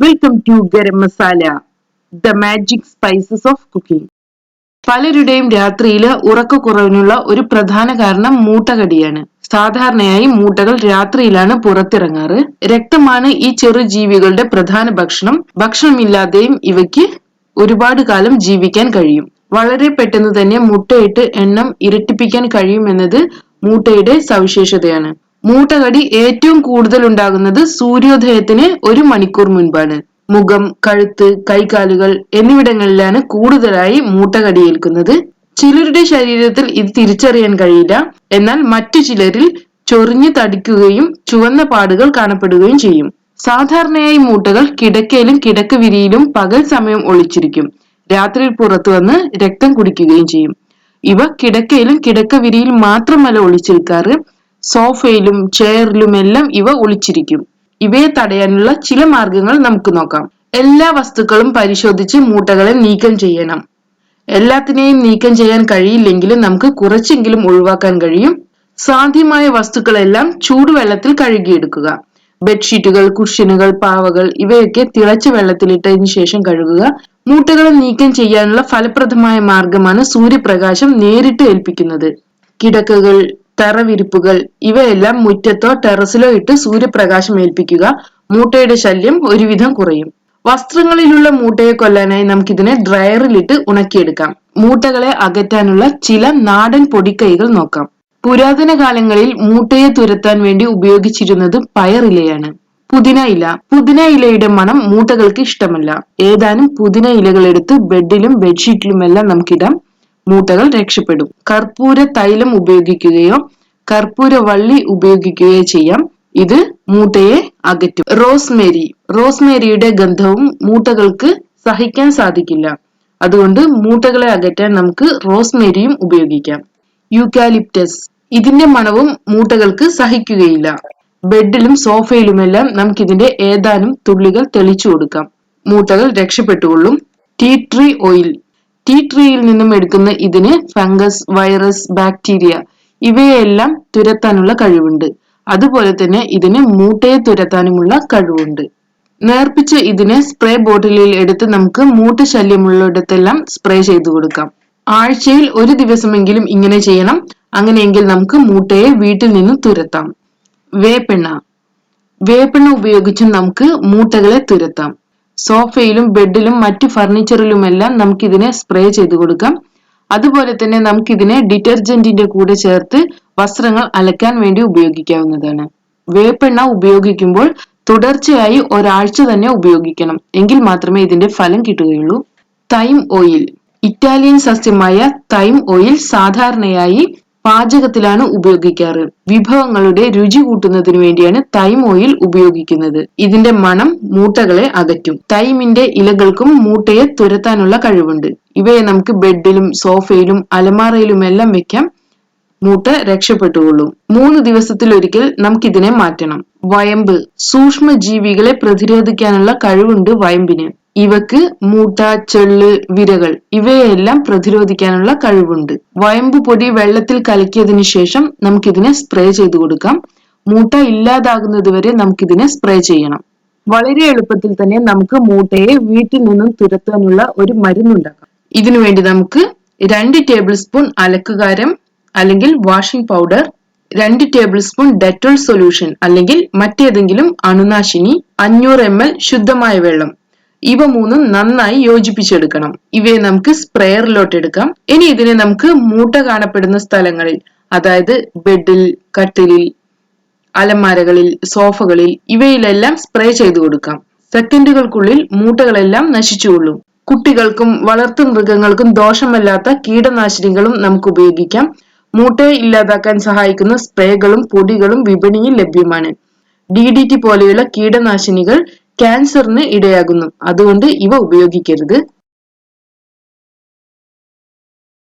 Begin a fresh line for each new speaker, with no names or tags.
Welcome to garam masala the magic spices of cooking പലരുടെയും രാത്രിയിൽ ഉറക്കക്കുറവിനുള്ള ഒരു പ്രധാന കാരണം മൂട്ടകടിയാണ്. സാധാരണയായി മൂട്ടകൾ രാത്രിയിലാണ് പുറത്തിറങ്ങാറ്. രക്തമാണ് ഈ ചെറു ജീവികളുടെ പ്രധാന ഭക്ഷണം. ഭക്ഷണമില്ലാതെയും ഇവയ്ക്ക് ഒരുപാട് കാലം ജീവിക്കാൻ കഴിയും. വളരെ പെട്ടെന്ന് തന്നെ മുട്ടയിട്ട് എണ്ണം ഇരട്ടിപ്പിക്കാൻ കഴിയുമെന്നത് മൂട്ടയുടെ സവിശേഷതയാണ്. മൂട്ടകടി ഏറ്റവും കൂടുതൽ ഉണ്ടാകുന്നത് സൂര്യോദയത്തിന് ഒരു മണിക്കൂർ മുൻപാണ്. മുഖം കഴുത്ത് കൈകാലുകൾ എന്നിവിടങ്ങളിലാണ് കൂടുതലായി മൂട്ടകടി ഏൽക്കുന്നത്. ചിലരുടെ ശരീരത്തിൽ ഇത് തിരിച്ചറിയാൻ കഴിയില്ല. എന്നാൽ മറ്റു ചിലരിൽ ചൊറിഞ്ഞു തടിക്കുകയും ചുവന്ന പാടുകൾ കാണപ്പെടുകയും ചെയ്യും. സാധാരണയായി മൂട്ടകൾ കിടക്കയിലും കിടക്ക് വിരിയിലും പകൽ സമയം ഒളിച്ചിരിക്കും. രാത്രിയിൽ പുറത്തു വന്ന് രക്തം കുടിക്കുകയും ചെയ്യും. ഇവ കിടക്കയിലും കിടക്ക വിരിയിൽ മാത്രമല്ല ഒളിച്ചിരിക്കാറ്. സോഫയിലും ചെയറിലും എല്ലാം ഇവ ഒളിച്ചിരിക്കും. ഇവയെ തടയാനുള്ള ചില മാർഗങ്ങൾ നമുക്ക് നോക്കാം. എല്ലാ വസ്തുക്കളും പരിശോധിച്ച് മൂട്ടകളെ നീക്കം ചെയ്യണം. എല്ലാത്തിനെയും നീക്കം ചെയ്യാൻ കഴിയില്ലെങ്കിലും നമുക്ക് കുറച്ചെങ്കിലും ഒഴിവാക്കാൻ കഴിയും. സാധ്യമായ വസ്തുക്കളെല്ലാം ചൂടുവെള്ളത്തിൽ കഴുകിയെടുക്കുക. ബെഡ്ഷീറ്റുകൾ കുഷ്യനുകൾ പാവകൾ ഇവയൊക്കെ തിളച്ച വെള്ളത്തിലിട്ടതിന് ശേഷം കഴുകുക. മൂട്ടകളെ നീക്കം ചെയ്യാനുള്ള ഫലപ്രദമായ മാർഗമാണ് സൂര്യപ്രകാശം നേരിട്ട് ഏൽപ്പിക്കുന്നത്. കിടക്കകൾ തറവിരിപ്പുകൾ. ഇവയെല്ലാം മുറ്റത്തോ ടെറസിലോ ഇട്ട് സൂര്യപ്രകാശം ഏൽപ്പിക്കുക. മൂട്ടയുടെ ശല്യം ഒരുവിധം കുറയും. വസ്ത്രങ്ങളിലുള്ള മൂട്ടയെ കൊല്ലാനായി നമുക്കിതിനെ ഡ്രയറിലിട്ട് ഉണക്കിയെടുക്കാം. മൂട്ടകളെ അകറ്റാനുള്ള ചില നാടൻ പൊടിക്കൈകൾ നോക്കാം. പുരാതന കാലങ്ങളിൽ മൂട്ടയെ തുരത്താൻ വേണ്ടി ഉപയോഗിച്ചിരുന്നത് പയറിലയാണ്. പുതിന ഇല. പുതിന ഇലയുടെ മണം മൂട്ടകൾക്ക് ഇഷ്ടമല്ല. ഏതാനും പുതിന ഇലകൾ എടുത്ത് ബെഡിലും ബെഡ്ഷീറ്റിലുമെല്ലാം നമുക്കിടാം. മൂട്ടകൾ രക്ഷപ്പെടും. കർപ്പൂര തൈലം ഉപയോഗിക്കുകയോ കർപ്പൂര വള്ളി ഉപയോഗിക്കുകയോ ചെയ്യാം. ഇത് മൂട്ടയെ അകറ്റും. റോസ്മേരി. റോസ്മേരിയുടെ ഗന്ധവും മൂട്ടകൾക്ക് സഹിക്കാൻ സാധിക്കില്ല. അതുകൊണ്ട് മൂട്ടകളെ അകറ്റാൻ നമുക്ക് റോസ്മേരിയും ഉപയോഗിക്കാം. യൂക്കാലിപ്റ്റസ്. ഇതിന്റെ മണവും മൂട്ടകൾക്ക് സഹിക്കുകയില്ല. ബെഡിലും സോഫയിലുമെല്ലാം നമുക്കിതിന്റെ ഏതാനും തുള്ളികൾ തെളിച്ചു കൊടുക്കാം. മൂട്ടകൾ രക്ഷപ്പെട്ടുകൊള്ളും. Tea tree oil. ടീ ട്രീയിൽ നിന്നും എടുക്കുന്ന ഇതിന് ഫംഗസ് വൈറസ് ബാക്ടീരിയ ഇവയെല്ലാം തുരത്താനുള്ള കഴിവുണ്ട്. അതുപോലെ തന്നെ ഇതിന് മൂട്ടയെ തുരത്താനുമുള്ള കഴിവുണ്ട്. നേർപ്പിച്ച് ഇതിനെ സ്പ്രേ ബോട്ടിലിൽ എടുത്ത് നമുക്ക് മൂട്ട ശല്യമുള്ളിടത്തെല്ലാം സ്പ്രേ ചെയ്തു കൊടുക്കാം. ആഴ്ചയിൽ ഒരു ദിവസമെങ്കിലും ഇങ്ങനെ ചെയ്യണം. അങ്ങനെയെങ്കിൽ നമുക്ക് മൂട്ടയെ വീട്ടിൽ നിന്നും തുരത്താം. വേപ്പെണ്ണ. വേപ്പെണ്ണ ഉപയോഗിച്ചും നമുക്ക് മൂട്ടകളെ തുരത്താം. സോഫയിലും ബെഡിലും മറ്റ് ഫർണിച്ചറിലുമെല്ലാം നമുക്കിതിനെ സ്പ്രേ ചെയ്ത് കൊടുക്കാം. അതുപോലെ തന്നെ നമുക്കിതിനെ ഡിറ്റർജന്റിന്റെ കൂടെ ചേർത്ത് വസ്ത്രങ്ങൾ അലക്കാൻ വേണ്ടി ഉപയോഗിക്കാവുന്നതാണ്. വേപ്പെണ്ണ ഉപയോഗിക്കുമ്പോൾ തുടർച്ചയായി ഒരാഴ്ച തന്നെ ഉപയോഗിക്കണം. എങ്കിൽ മാത്രമേ ഇതിന്റെ ഫലം കിട്ടുകയുള്ളൂ. Thyme oil. ഇറ്റാലിയൻ സസ്യമായ തൈം ഓയിൽ സാധാരണയായി പാചകത്തിലാണ് ഉപയോഗിക്കാറ്. വിഭവങ്ങളുടെ രുചി കൂട്ടുന്നതിന് വേണ്ടിയാണ് തൈം ഓയിൽ ഉപയോഗിക്കുന്നത്. ഇതിന്റെ മണം മൂട്ടകളെ അകറ്റും. തൈമിന്റെ ഇലകൾക്കും മൂട്ടയെ തുരത്താനുള്ള കഴിവുണ്ട്. ഇവയെ നമുക്ക് ബെഡിലും സോഫയിലും അലമാറയിലുമെല്ലാം വെക്കാം. മൂട്ട രക്ഷപ്പെട്ടുകൊള്ളും. മൂന്ന് ദിവസത്തിലൊരിക്കൽ നമുക്കിതിനെ മാറ്റണം. വയമ്പ് സൂക്ഷ്മ ജീവികളെ പ്രതിരോധിക്കാനുള്ള കഴിവുണ്ട് വയമ്പിന്. ഇവക്ക് മൂട്ട ചെള്ള് വിരകൾ ഇവയെല്ലാം പ്രതിരോധിക്കാനുള്ള കഴിവുണ്ട്. വയമ്പ് പൊടി വെള്ളത്തിൽ കലക്കിയതിനു ശേഷം നമുക്കിതിനെ സ്പ്രേ ചെയ്തു കൊടുക്കാം. മൂട്ട ഇല്ലാതാകുന്നത് വരെ നമുക്കിതിനെ സ്പ്രേ ചെയ്യണം. വളരെ എളുപ്പത്തിൽ തന്നെ നമുക്ക് മൂട്ടയെ വീട്ടിൽ നിന്നും തുരത്താനുള്ള ഒരു മരുന്നുണ്ടാക്കാം. ഇതിനു വേണ്ടി നമുക്ക് രണ്ട് ടേബിൾ സ്പൂൺ അലക്കുകാരം അല്ലെങ്കിൽ വാഷിംഗ് പൗഡർ രണ്ട് ടേബിൾ സ്പൂൺ ഡെറ്റോൾ സൊല്യൂഷൻ അല്ലെങ്കിൽ മറ്റേതെങ്കിലും അണുനാശിനി അഞ്ഞൂറ് എം ശുദ്ധമായ വെള്ളം ഇവ മൂന്നും നന്നായി യോജിപ്പിച്ചെടുക്കണം. ഇവയെ നമുക്ക് സ്പ്രെയറിലോട്ട് എടുക്കാം. ഇനി ഇതിനെ നമുക്ക് മൂട്ട കാണപ്പെടുന്ന സ്ഥലങ്ങളിൽ അതായത് ബെഡിൽ കട്ടിലിൽ അലമാരകളിൽ സോഫകളിൽ ഇവയിലെല്ലാം സ്പ്രേ ചെയ്തു കൊടുക്കാം. സെക്കൻഡുകൾക്കുള്ളിൽ മൂട്ടകളെല്ലാം നശിച്ചുകൊള്ളും കുട്ടികൾക്കും വളർത്തു മൃഗങ്ങൾക്കും ദോഷമല്ലാത്ത കീടനാശിനികളും നമുക്ക് ഉപയോഗിക്കാം. മൂട്ടയെ ഇല്ലാതാക്കാൻ സഹായിക്കുന്ന സ്പ്രേകളും പൊടികളും വിപണിയിൽ ലഭ്യമാണ്. ഡി ഡി ടി പോലെയുള്ള കീടനാശിനികൾ ക്യാൻസറിന് ഇടയാകുന്നു. അതുകൊണ്ട് ഇവ ഉപയോഗിക്കരുത്.